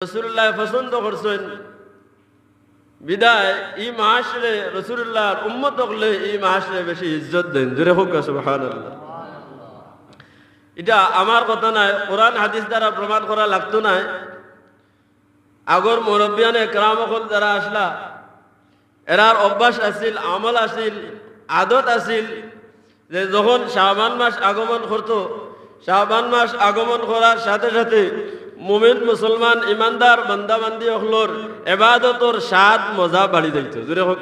রসুল্লাহ পছন্দ করছেন। বিদায় ই মাসরে রসুল্লাহ উম্মত হলে এই মাসরে বেশি ইজ্জত দেন। জোরে হোক এটা আমার কথা নাই, কোরআন হাদিস দ্বারা প্রমাণ করা লাগতো নাই। আগর মুরব্বিয়ানে ক্রামকল যারা আসলা, এরার অভ্যাস আছিল, আমল আছিল, আদত আছিল যে যখন শাহবান মাস আগমন করত শাহবান মাস আগমন করার সাথে সাথে মুমিন মুসলমান ইমানদার, বান্দাবান্দি হলোর এবাদতর স্বাদ, মজা বাড়ি যাইত। জুড়ে হোক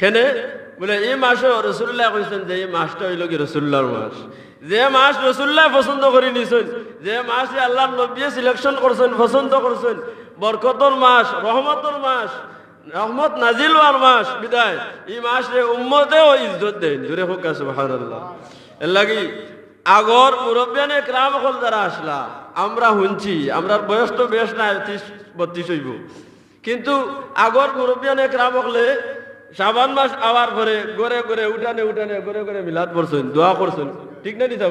কেনে? বলে, এই মাসও রসুল্লাহ কইছেন যে, এই মাসটা হইল কি রসুল্লাহর মাস যে মাস রসুল্লাহ পছন্দ করে নিছেন, যে মাসে আল্লাহ নবী সিলেকশন করছেন পছন্দ করছেন বরকতর মাস রহমতর মাস রহমত নাজিল হওয়ার মাস বিদায়। এই মাসে উম্মতেও ইজ্জত দেন। জুড়ে হোক সুবহানাল্লাহ। এর লাগি আগর মুরব্বিয়ানে ক্রাম হল যারা আসলা, আমরা শুনছি আমরা বয়স তো বেশ নাই, ত্রিশ, বত্রিশ হইব। কিন্তু আগর মুরব্বিয়ানে ক্রাম হলে সাবান মাস আওয়ার পরে গড়ে গড়ে উঠানে উঠানে গড়ে গড়ে মিলাদ পড়ছেন, দোয়া করছেন। ঠিক না দিতে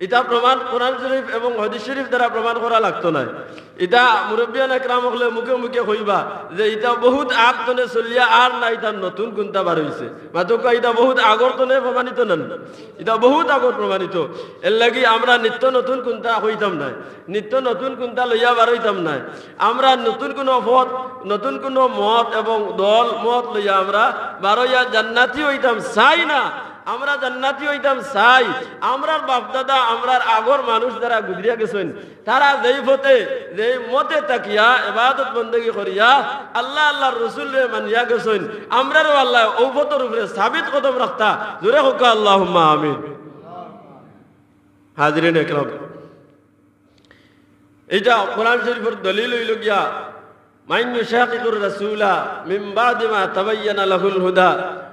এটা প্রমাণ কোরআন শরীফ এবং হদিস শরীফ দ্বারা প্রমাণ করা লাগতো না এটা মুরব্বিয়ান একরাম হলে মুখে মুখে কইবা যে এটা বহুত আগ তনে চলিয়া আর না এটা নতুন কোনটা বার হয়েছে মাতক এটা বহুত আগর তনে প্রমাণিত নেন। এটা বহুত আগর প্রমাণিত। এর লাগি আমরা নিত্য নতুন কোনটা হইতাম নাই। নিত্য নতুন কোনটা লইয়া বার হইতাম নাই। আমরা নতুন কোনো পথ নতুন কোনো মত এবং দল মত লইয়া আমরা বারোয়া জান্নাতি হইতাম। চাই না আমরা জান্নাতি হইতাম, চাই। আমরার বাপদাদা, আমরার আগর মানুষ যারা গুজরিয়া গেছেন, তারা যেই পথে, যেই মতে তাকিয়া এবাদত বন্দী করিয়া আল্লাহ, আল্লাহর রসুল মানিয়া গেছেন, আমরারও আল্লাহ ঔভতর উপরে সাবিত কদম রাখতা। জোরে হোক আল্লাহ আমিন। হাজরিন একরম, এইটা কোরআন শরীফের দলিল হইল গিয়া, মাইন ইউশাকিকুর রাসূলা মিন বাদি মা তাবায়্যানা লাহুল হুদা।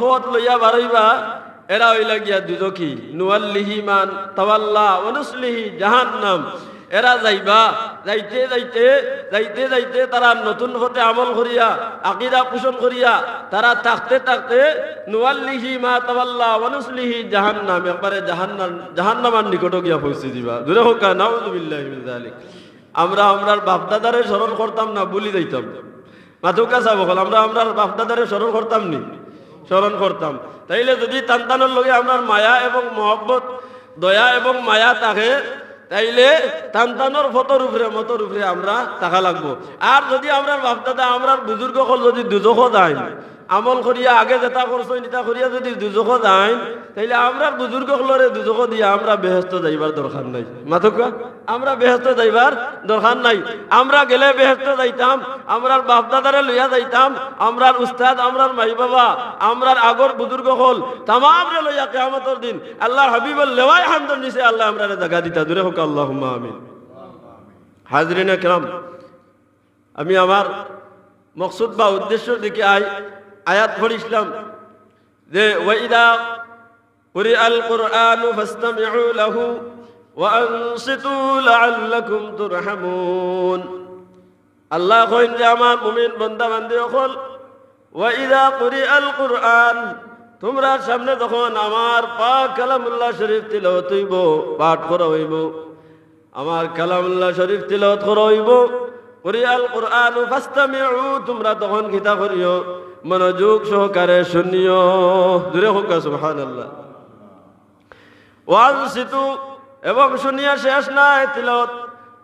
পথ লইয়া বারইবা এরা হইলা গিয়া দুদকি নুয়াল্লিহি মান তাওয়াল্লা অনুসলিহি জাহান্নাম। এরা যাইবা, যাইতে যাইতে যাইতে যাইতে তারা নতুন হতে আমল করিয়া, আকিদা পোষণ করিয়া, তারা থাকতে থাকতে নুয়াল্লিহি মা তাওয়াল্লা অনুসলিহি জাহান্নাম, একবারে জাহান্নাম, জাহান্নামার নিকট গিয়া পৌঁছে দিবা। দূরে হোক নাউযুবিল্লাহি মিন আমরা আমরার বাপদাদারে স্মরণ করতাম না বলি যাইতাম। মাথুকা হল আমরা আমরা বাপদাদারে স্মরণ করতাম নি? স্মরণ করতাম। তাইলে যদি তান্তানোর লগে আপনার মায়া এবং মহব্বত, দয়া এবং মায়া থাকে, তাইলে তান্তানোর ফতর উপরে, মতর উপরে আমরা থাকা লাগবো। আর যদি আমরা ভাবতাম আমরা বুজুর্গ যদি দুজখ দেয় আমল করিয়া, আগে যেটা করছ নিতা করিয়া যদি দুজখ দেয় তাইলে আমরা বুজুর্গ হলরে দুজখ দিয়া আমরা বেহস্ত যাইবার দরকার নাই। মাথকা আমরা বেহস্ত যাইবার দরকার নাই। আমরা গেলে বেহস্ত যাইতাম, আমরার বাপদাদারে লইয়া যাইতাম, আমরার উস্তাদ, আমরার মাই বাবা আমরার আগর বুজুর্গ হল তামাম রে লইয়া কেয়ামতর দিন আল্লাহ হাবিবুল লেওয়াই হামদর নিচে আল্লাহ আমরা জায়গা দিতা। দূরে হোক আল্লাহ আমিন। হাজরিনে কেরাম, আমি আমার মকসুদ বা উদ্দেশ্যের দিকে আই আয়াত পড়িছিলাম যে ওয়াইদা কুরি আল কুরআন ফাসতামিউ লাহু ওয়া আনসিতু লাআল্লাকুম তুরহামুন। আল্লাহ কইন যে আমার মুমিন বান্দা বান্দি হল ওয়াইদা কুরি আল কুরআন, তোমরা সামনে যখন আমার পাক কালামুল্লাহ শরীফ তিলাওয়াত হইব, পাঠ করা হইব, আমার কালামুল্লাহ শরীফ তিলাওয়াত করা হইব কুরি আল কুরআন ফাসতামিউ, তোমরা তখন কিতা করিও মনোযোগ সহকারে শুনিও। দূরে হোক সুবহানাল্লাহ। ওয়ানসিতু এবং শুনিয়া শেষ নাই তিলাওয়াত।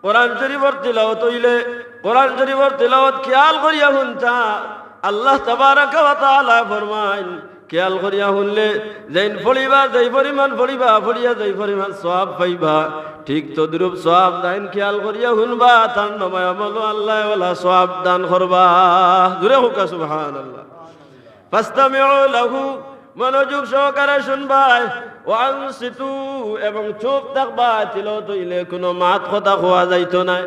কোরআন শরীফর তিলাওয়াত হইলে, কোরআন শরীফর তিলাওয়াত খেয়াল করিয়া শুনতা। আল্লাহ তাবারাকা ফরমাইন, খেয়াল করিয়া শুনলে, যেইন ফড়িবা যেই পরিমাণ ফড়িবা ফড়িয়া যেই পরিমাণ সওয়াব পাইবা, ঠিক তদ্রূপ সওয়াব দাইন খেয়াল করিয়া শুনবা, তার নমায় আমল আল্লাহ ওয়ালা সওয়াব দান করবা। জুরে হোক সুবহানাল্লাহ। লাহু, মনোযোগ সহকারে শুনবাই ওয়ানসিতু এবং চুপ থাকবা তিল তৈলে কোনো মাত কথা খোয়া যাইতো না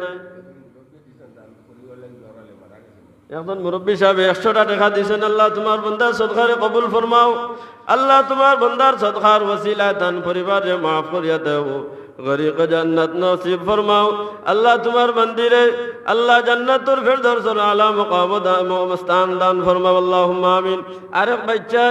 এখন মুরব্বী সাহেব একশোটা টাকা দিয়েছেন আল্লাহ তোমার বন্দার সদকারে কবুল ফরমাও। আল্লাহ তোমার বন্দার সদকার ওসিলায় দান পরিবারে মাফ করিয়া দেও। গরিক জান্নাত নসিব ফরমাও আল্লাহ তোমার মন্দিরে আল্লাহ জান্নাতুর ফেরদৌস আলা মকাম মস্তান দান ফরমাও আল্লাহুম্মা আমিন আরেক বাচ্চা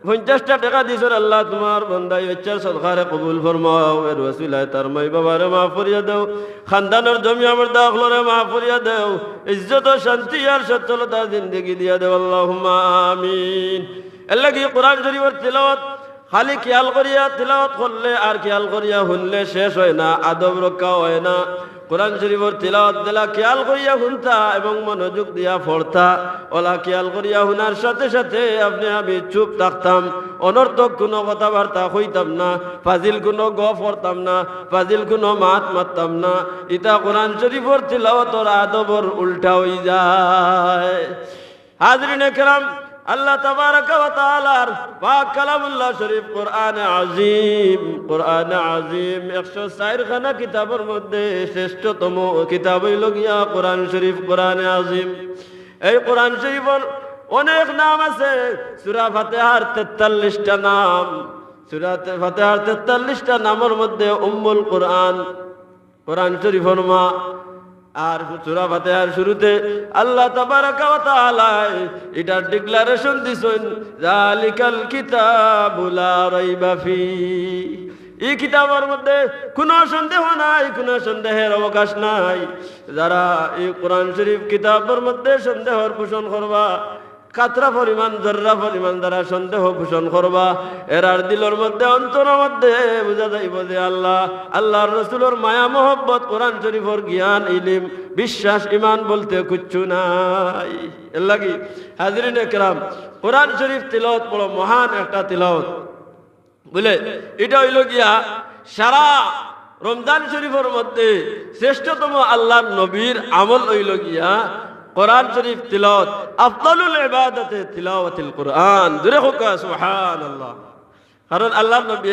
পঞ্চাশটা টাকা দিয়েছেন আল্লাহ তোমার বন্দাই বাচ্চার সদকারে কবুল ফরমাও এর ওসিলায় তার মাই বাবারে মাফ করিয়া দেও খানদানের জমি আমার দাখলরে মাফ করিয়া দেও ইজ্জত ও শান্তি আর সচ্ছলতা জিন্দগি দিয়া দেও আল্লাহুম্মা আমিন এর লাগি কোরআন শরীফের তিলাওয়াত খালি খেয়াল করিয়া তিলাওয়াত করলে আর খেয়াল করিয়া শুনলে শেষ হয় না, আদব রক্ষা হয় না। কোরআন শরীফের তিলাওয়াত দিলা খেয়াল করিয়া শুনতা এবং মনোযোগ দিয়া পড়তা। ওলা খেয়াল করিয়া শুনার সাথে সাথে আপনি আমি চুপ থাকতাম, অনর্থক কোনো কথাবার্তা হইতাম না, ফাজিল কোনো গপ করতাম না, ফাজিল কোনো মাত মারতাম না। ইটা কোরআন শরীফর তিলাওয়াতর আদবর উল্টা হয়ে যায়। হাজরিনে কেরাম আল্লাহ তাবারাক ওয়া তাআলার পাক কালামুল্লাহ শরীফ কোরআন আযীম কোরআন আযীম 104 খানা কিতাবের মধ্যে শ্রেষ্ঠতম কিতাব হইল গিয়া কোরআন শরীফ, কোরআন আযীম এই কোরআন শরীফের অনেক নাম আছে, সূরা ফাতিহার 43টা নাম। সূরা ফাতিহার 43টা নামের মধ্যে উম্মুল কোরআন কোরআন শরীফের মা আর সুরা ফাতিহার শুরুতে আল্লাহ এটার ডিক্লারেশন দিছেন জালিকাল কিতাবু লা রাইবা ফি এই কিতাবের মধ্যে কোনো সন্দেহ নাই, কোনো সন্দেহের অবকাশ নাই। যারা এই কোরআন শরীফ কিতাবের মধ্যে সন্দেহর পোষণ করবা কাতরা পরিমাণ, জর্রা পরিমাণ দ্বারা সন্দেহ পোষণ করবা। এরার দিলর মধ্যে, অন্তরের মধ্যে বুঝা যাইব যে আল্লাহ, আল্লাহর রসুলোর মায়া, মোহব্বত, কোরআন শরীফর জ্ঞান, ইলিম, বিশ্বাস ইমান বলতে কিচ্ছু নাই। এর লাগি, হাজরিন একরাম, কোরআন শরীফ তিলত বড় মহান একটা তিলত বুঝলে? এটা হইল গিয়া সারা রমজান শরীফের মধ্যে শ্রেষ্ঠতম আল্লাহর নবীর আমল হইল গিয়া কোরআন শরীফ তিলত আফদালুল ইবাদতে তিলাওয়াতিল কোরআন। জোরে হোক, সুবহানাল্লাহ। কারণ আল্লাহর নবী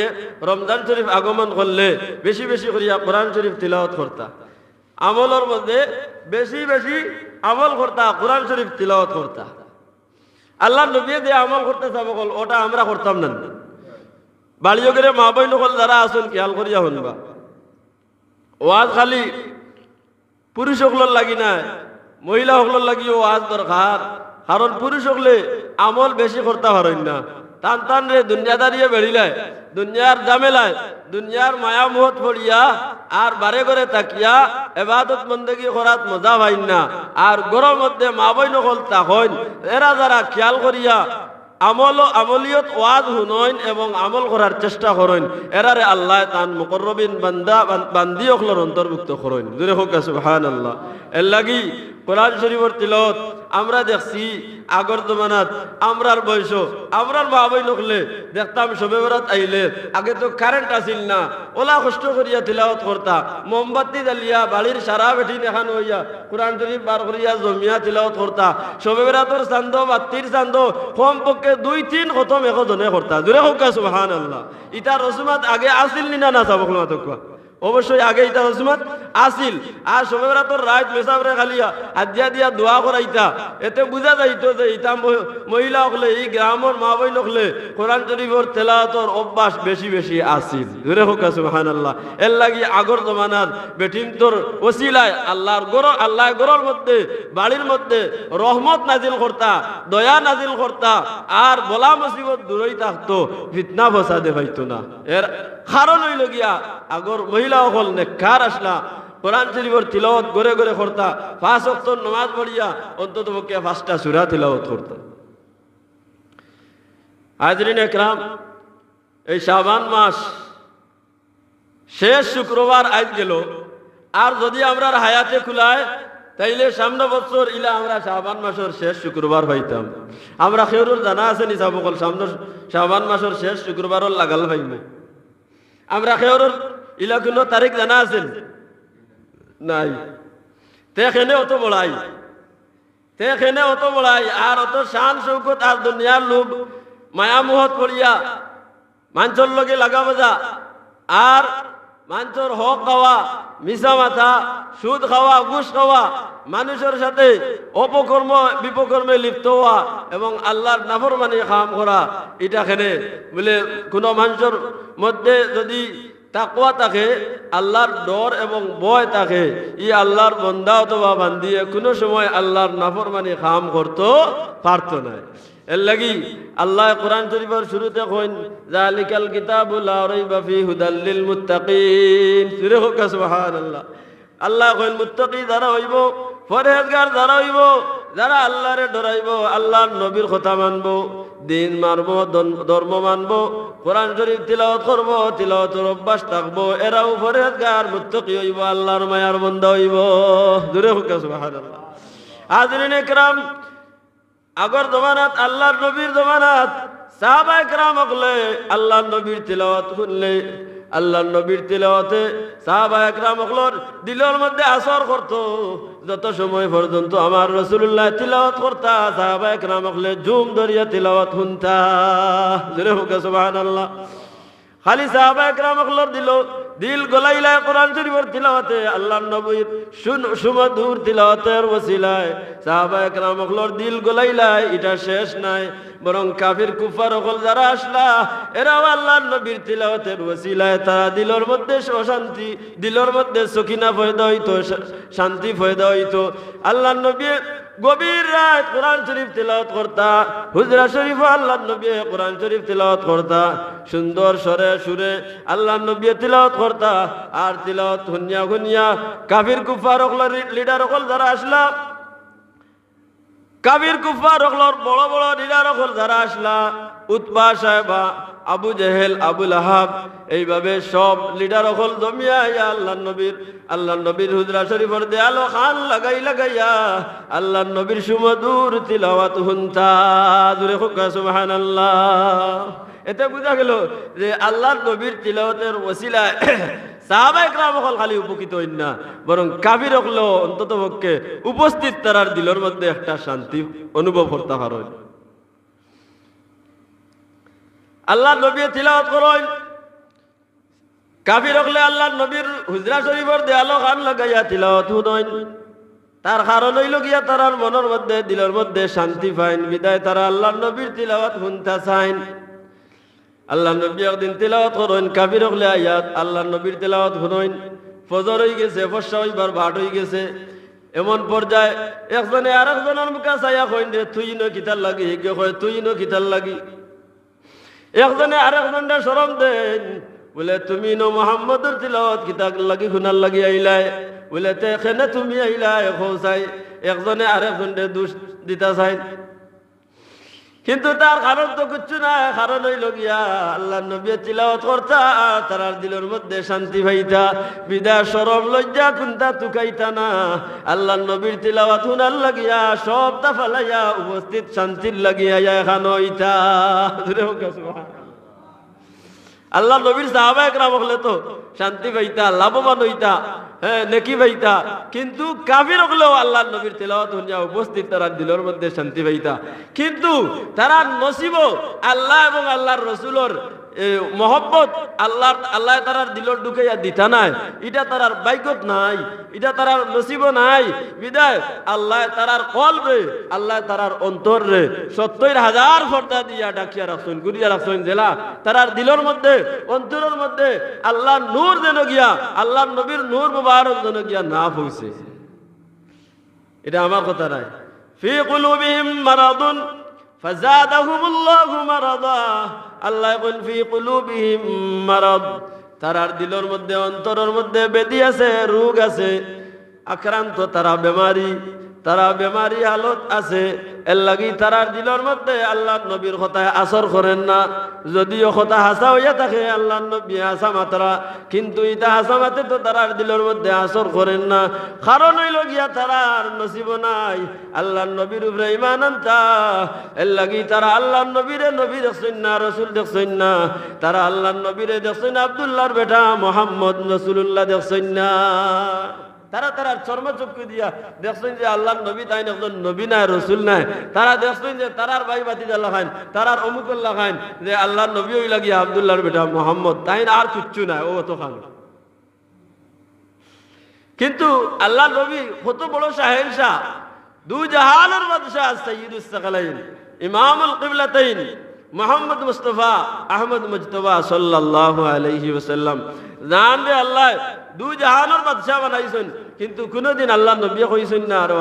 রমজান শরীফ আগমন করলে বেশি বেশি করিয়া কোরআন শরীফ তিলাওয়াত করতা। আমলের মধ্যে বেশি বেশি আমল করতা, কোরআন শরীফ তিলাওয়াত করতা। আল্লাহর নবী যে আমল করতে চাবো ওটা আমরা করতাম না। বাড়িও করে মা বই নকল যারা আসুন খেয়াল করিয়া শুনবা ওয়াজ খালি পুরুষ লাগি নাই মহিলা সকলের লাগি ওয়াজ দরকার। কারণ পুরুষ সকলে আমল বেশি করতে পারেন না। টান টান রে দুনিয়াদারিয়ে বেড়িলায়, দুনিয়ার জামেলায় দুনিয়ার মায়া মুহত পড়িয়া আর বারে করে তাকিয়া এবাদত বন্দেগি করাত মজা পাইন না। আর গরম মধ্যে মা বই নকল তাকইন এরা যারা খেয়াল করিয়া আমল আমলিয়ত ওয়াজ হুনইন এবং আমল করার চেষ্টা করেন, এরারে আল্লাহ তান মুকরবিন বান্দা বান্দি অখলর অন্তর্ভুক্ত করেন। জুড়ে হোক সুবহানাল্লাহ। এর লাগি কোরআন শরীফের তিলত আমরা দেখছি আগর জমানাত, আমরার বয়স আমরার মা বই নকলে দেখতাম সবে বেড়াত আইলে, আগে তো কারেন্ট আসিল না, ওলা কষ্ট করিয়া তিলাওয়াত করতা, মোমবাতি জ্বালিয়া বাড়ির সারা বেঠি দেখানো হইয়া, কোরআন শরীফ বার করিয়া জমিয়া তিলাওয়াত করতা, সবে বেড়াতর চান্দ বাত্তির চান্দ কম পক্ষে দুই তিন খতম একজনে করতা। দূরে হোক সুবহান আল্লাহ ইটা রসুমাত আগে আসিল নি না চাবক মাতকুয়া অবশ্যই আগে ইটা রসুমাত আসিল আর সবে বেড়াতর রাত মেসাবরে খালিয়া হাদিয়া দিয়া দোয়া করাইতা। এতে বুঝা যাইতো যে মহি- মহিলা হলে এই গ্রামের মা বই নকলে কোরআন শরীফর তেলাওয়াতর অভ্যাস বেশি বেশি আসিল দূরে হোক সুবহান আল্লাহ এর লাগি আগর জমানার বেটিম তোর ওসিলায় আল্লাহর গর আল্লাহ গরর মধ্যে বাড়ির মধ্যে রহমত নাজিল করতা দয়া নাজিল করতা আর বলা মুসিবত দূরই থাকতো, ফিতনা ফসাদে পাইতো না। এর কারণ হইল গিয়া আগর মহিলা আসলা। কোরআন করতা। পাঁচ পড়িয়া অন্তত পক্ষে পাঁচটা একরাম, এই শাবান মাস শেষ শুক্রবার গেল। আর যদি আমরা হায়াতে খুলায়, তাইলে সামনে বছর ইলা আমরা শাহবান মাসের শেষ শুক্রবার পাইতাম আমরা খেউরুর জানা আছে নি সামনে শাবান মাসের শেষ শুক্রবারও লাগাল পাইব আমরা ইলা কোনো জানা আছেন নাই। তেখানে অত বড়াই। তেখানে অত বড়াই। আর অত শান শৌকত আর দুনিয়ার লোক মায়ামোহত পড়িয়া মাঞ্চর লগে লাগা বাজা। আর মাঞ্চর হক গাওয়া মিশা মাথা, সুদ খাওয়া, ঘুষ খাওয়া, মানুষের সাথে অপকর্ম, বিপকর্মে লিপ্ত হওয়া এবং আল্লাহর নাফরমানি কাম করা, এটা খেনে বলে কোনো মানুষের মধ্যে যদি তাকওয়া থাকে, আল্লাহর ডর এবং ভয় থাকে। ই আল্লাহর বন্দা অথবা বান্দিয়ে কোনো সময় আল্লাহর নাফরমানি কাম করতো, পারতো না। এর লাগি আল্লাহ কোরআন শরীফের শুরুতে কইন জালিকাল কিতাবু লা রাইবা ফি হুদাল লিল মুত্তাকিন। সুরে হোক, সুবহানাল্লাহ। আল্লাহ কইন, মুত্তাকি যারা হইব, পরহেজগার যারা হইব যারা আল্লাহরে ডরাইব, আল্লাহর নবীর কথা মানব, দিন মানব ধর্ম মানব, কোরআন শরীফ তিলাওয়াত করব তিলাওয়াতের অভ্যাস থাকব এরাও পরহেজগার মুত্তাকি হইব, আল্লাহর মায়ার বন্ধ হইব। দূরে হোক সুবহানাল্লাহ। হাজরিন একরাম, আগর জমানাত, আল্লাহর নবীর জমানাত সাহাবা একরাম হকলে আল্লাহর নবীর তিলাওয়াত শুনলে, আল্লাহর নবীর তিলাওয়াতে সাহাবা একরাম হকলর দিলের মধ্যে আসর করত যত সময় পর্যন্ত আমার রসুল্লাহ তিলাওয়াত করতা, সাহাবা একরাম হকলে জুম দরিয়া তিলাওয়াত শুনতা জুড়ে হোক সুবহানাল্লাহ। খালি সাহাবা একরাম হকলর দিল। দিল গলাইলায় কোরআন শরীফের তিলাওয়াতে, আল্লাহ নবীর সুমধুর তিলাওয়াতের ওসিলায় সাহাবা একরাম হকলর দিল গলাইলায়, এটা শেষ নাই। বরং কাফির, কুফার হকল যারা আসলা, এরাও আল্লাহ নবীর তিলাওয়াতের ওসিলায়, তারা দিলর মধ্যে অশান্তি, দিলর মধ্যে সকিনা ফয়দা হইতো শান্তি ফয়দা হইতো। আল্লাহ নবী গভীর রাত কোরআন শরীফ তিলাওয়াত করতা, হুজরা শরীফ আল্লাহ নবী কোরআন শরীফ তিলাওয়াত করতা, সুন্দর স্বরে সুরে আল্লাহ নবী তিলাওয়াত করতা, আর তিলাওয়াত হুনিয়া হুনিয়া কাফির কুফার অকল লিডার অকল যারা আসলা কাবির কুফার অকলর বড় বড় লিডার অকল যারা আসলা উৎপা সাহেবা আবু জেহেল আবুল আহাব এইভাবে সব লিডার অকল জমিয়া আল্লাহ নবীর। আল্লাহ নবীর হুজরা শরীফর দেয়ালো খান লাগাই লাগাইয়া আল্লাহ নবীর সুমধুর তিলাওয়াত হুনতা। জুরে খুকা সুবহানাল্লাহ। এতে বুঝা গেল যে আল্লাহ নবীর তিলাওয়াতের ওসিলায় সাহাবাই হল খালি উপকৃত হইন না, বরং কাবির হলেও অন্তত পক্ষে উপস্থিত তারার দিলের মধ্যে একটা শান্তি অনুভব করতে পারেন আল্লাহ নবী তিলাওয়াত করেন। কাবির হলে আল্লাহ নবীর হুজরা শরীফর দেয়ালো খান লাগাইয়া তিলাওয়াত হুদইন তার কারণ হইল গিয়া তারার মনের মধ্যে, দিলের মধ্যে শান্তি পাইন, বিদায় তারা আল্লাহ নবীর তিলাওয়াত শুনতে চাইন। আল্লাহ নবী একদিন তিলাওয়াত করেন কাবির হলে আয়াত আল্লাহ নবীর তিলাওয়াত শুনইন। ফজর হয়ে গেছে ফসা হইবার ভাট হয়ে গেছে। এমন পর্যায়ে একজনে আর একজনের মুখে চাইয়া কইন রে, তুই ন কিতার লাগি? তুই ন কিতার লাগি? একজনে আরেকজনটা সরম দেন। বলে, তুমি ন মোহাম্মদর তিলাওয়াত কিতাক লাগি খুনার লাগি আইলাই? বলে, তে এখানে তুমি আইলাই চাই একজনে আরেকজনটা দোষ দিতা চাই কিন্তু তার কারণ তো কিচ্ছু না, কারণ হইল গিয়া আল্লাহ নবী তিলাওয়াত করতা তারার দিলের মধ্যে শান্তি পাইতা বিদা সরম লজ্জা কুন্তা তুকাইতা না। আল্লাহ নবীর তিলাওয়াত হুনার লাগিয়া সব তা ফালাইয়া উপস্থিত শান্তির লাগিয়া এখান হইতা। আল্লাহ নবীর সাহাবা একরাম তো শান্তি পাইতা, লাভবান হইতা হ্যাঁ নেকি পাইতা। কিন্তু কাবির হলেও আল্লাহ নবীর তেলাওয়াত হইয়া উপস্থিত তারা দিলর মধ্যে শান্তি পাইতা। কিন্তু তারা নসিব আল্লাহ এবং আল্লাহর রসুলর মহব্বত আল্লাহ আল্লাহ তারার দিলর ঢুকাইয়া দিতা নাই। এটা তারার বাইকত নাই এটা তারার নসিব নাই। বিদায়, আল্লাহ তারার কলবে আল্লাহ তারার অন্তর রে। সত্তর হাজার ফর্দা দিয়া ডাকিয়া রাখছেন গুরিয়া রাখছেন জেলা। তারার দিলর মধ্যে, অন্তরের মধ্যে আল্লাহ নূর যেন গিয়া আল্লাহ নবীর নূর মুবারক যেন গিয়া না পৌঁছে এটা আমার কথা নাই। ফি কুলুবিহিম মারাদুন فزادهم الله مرضا আল্লাহ বল ফি কুলুবিহিম মারাদ তারার দিলের মধ্যে অন্তরের মধ্যে বেদি আছে রোগ আছে আক্রান্ত তারা বেমারি তারা বেমারি হালত আছে। এর লাগি তারার দিলের মধ্যে আল্লাহ নবীর কথায় আসর করেন না। যদিও কথা হাসা হইয়া থাকে আল্লাহ নবী হাসা মাত্রা। কিন্তু ইটা হাসা মাতে তো তারার দিলের মধ্যে আসর করেন না। কারণ হইল গিয়া তারার নসিব নাই। আল্লাহ নবীর উপরে ইমান আনতা। এর লাগি তারা আল্লাহ নবীরে নবী দেখছেন না, রসুল দেখছেন না। তারা আল্লাহ নবীরে দেখছেন, আবদুল্লাহর বেটা মোহাম্মদ রসুল্লাহ দেখছেন না। তারা তারা চর্মচক্ষু দিয়া দেখছেন যে আল্লাহ নবী তাই একজন নবী নাই, রসুল নাই। তারা দেখছেন যে তারার ভাই বাতি খান তারার অমুক আল্লাহ খান যে আল্লাহ নবী ওই লাগিয়া আবদুল্লাহর বেটা মোহাম্মদ। তাই আর কিচ্ছু নাই, ও তো খান কিন্তু আল্লাহ নবী কত বড় শাহেন শাহ দু জাহানের বাদশাহ সৈয়দুস সাকালাইন, ইমামুল কিবলাতাইন, মোহাম্মদ মুস্তফা আহমদ মুজতবা সাল্লাল্লাহু আলাইহি ওয়াসাল্লাম। জান রে আল্লাহ দু জাহানের বাদশাহ বানাইছেন। কিন্তু কোনোদিন আল্লাহ নবী কইছেন না আর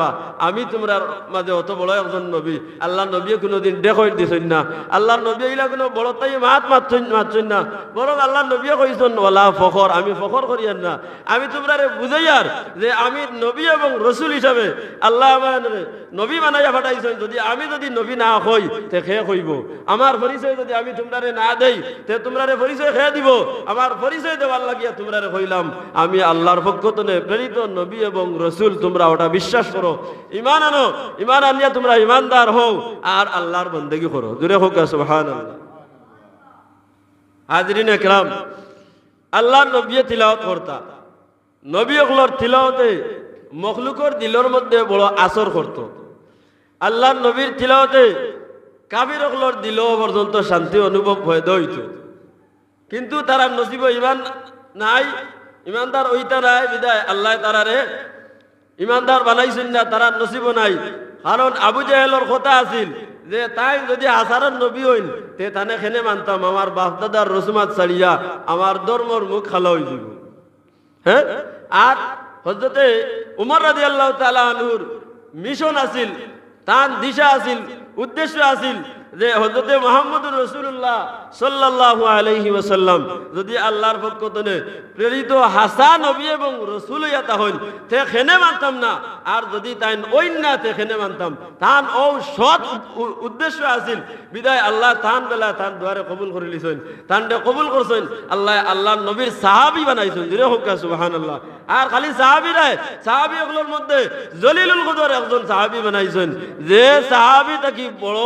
আমি তোমরা মাঝে অত বড় একজন নবী আল্লাহ নবী কোনোদিন দেখই দিছেন না। আল্লাহ নবী এগুলা কোনো বড় তাই মাত মাতছেন মাতছেন না। বরং আল্লাহ নবী কইছেন ওলা ফখর, আমি ফখর করিয়ান না। আমি তোমরা বুঝাইয়ার যে আমি নবী এবং রসুল হিসাবে আল্লাহ আমার নবী বানাইয়া পাঠাইছেন। যদি আমি যদি নবী না হই, তে খেয়ে হইব আমার পরিচয় যদি আমি তোমরারে না দেই, তে তোমরারে পরিচয় খেয়ে দিব? আমার পরিচয় দেওয়ার লাগিয়া তোমরারে কইলাম, আমি আল্লাহর পক্ষ প্রেরিত নবী এবং রসুল, তোমরা ওটা বিশ্বাস করো। ইমান আনো ইমান আনিয়া তোমরা ইমানদার হও, আর আল্লাহর বন্দেগি করো। দূরে হোক আল্লাহ হাজরিন একরাম, আল্লাহর নবী তিলাওয়াত করতা। নবী অকলর তিলাওয়াতে মখলুকর দিলর মধ্যে বড় আসর করত। আল্লাহর নবীর তিলাওয়াতে কাবির অকলর দিল পর্যন্ত শান্তি অনুভব হয়ে দইত। কিন্তু তারা নসিব ইমান নাই ইমানদার ওইটা নাই, বিদায়। আল্লাহ তারারে ইমানদার বানাইছেন না তারা নসিব নাই। কারণ আবু জাহেলর কথা আছিল যে, তাই যদি আসারন নবী হইন, তে তানে খেনে মানতাম, আমার বাপদাদার রসুমাত ছাড়িয়া আমার ধর্মর মুখ খালা হয়ে যাব হ্যাঁ? আর হজরতে উমর রাজি আল্লাহ তালুর মিশন আছিল, তার দিশা আছিল, উদ্দেশ্য আছিল যে হজরতে মোহাম্মদুর রসুল্লাহ সাল্লাহ আলহি ওসাল্লাম যদি আল্লাহর পক্ষ তনে প্রেরিত হাসা নবী এবং রসুল ইয়াতা হইন তে খেনে মানতাম না। আর যদি তাই ওই না তে খেনে মানতাম। তান ও সৎ উদ্দেশ্য আছিল। বিদায় আল্লাহ তান বেলা তান দুয়ারে কবুল করে লিছেন তান কবুল করছেন। আল্লাহ আল্লাহ নবীর সাহাবি বানাইছেন। দিরে হোক সুবাহান আল্লাহ আর খালি সাহাবি নাই সাহাবি এগুলোর মধ্যে জলিলুল কদর একজন সাহাবি বানাইছেন। যে সাহাবি তাকি বড়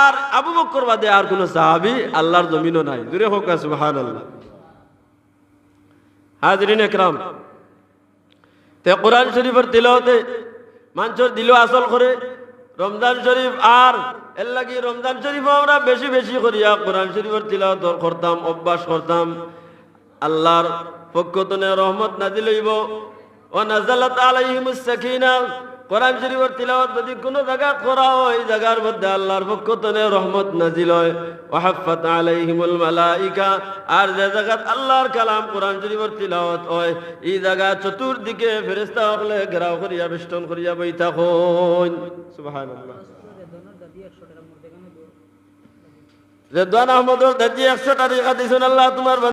আর আবু বক্কর বাদে আর কোন সাহাবি আল্লাহর জমিনও নাই। দূরে হোক সুবাহান আল্লাহ হাজরিন একরাম, তে কোরআন শরীফের তিলতে মানুষের দিল আসল করে। রমজান শরীফ আর এর লাগি রমজান শরীফ আমরা বেশি বেশি করিয়া কোরআন শরীফের তিলাওয়াত করতাম, অভ্যাস করতাম। আল্লাহর পক্ষ তনে রহমত নাজিল হইব। ও নাজালাত আলাইহিমুস সাকিনা। কোরআন শরীফের তিলাওয়াত যদি কোনো জায়গা করা হয় জায়গার মধ্যে আল্লাহর পক্ষ তনে রহমত নাজিল হয়। ওয়াহাফাত আলাইহিমুল মালাইকা। আর যে আল্লাহর কালাম কোরআন শরীফের তিলাওয়াত হয়, এই জায়গা চতুর্দিকে ফেরেশতা হলে ঘেরাও করিয়া, বেষ্টন করিয়া বই থাকুন সুবহানাল্লাহ। রেদওয়ান আহমদর দাজি একশো আল্লাহ তোমার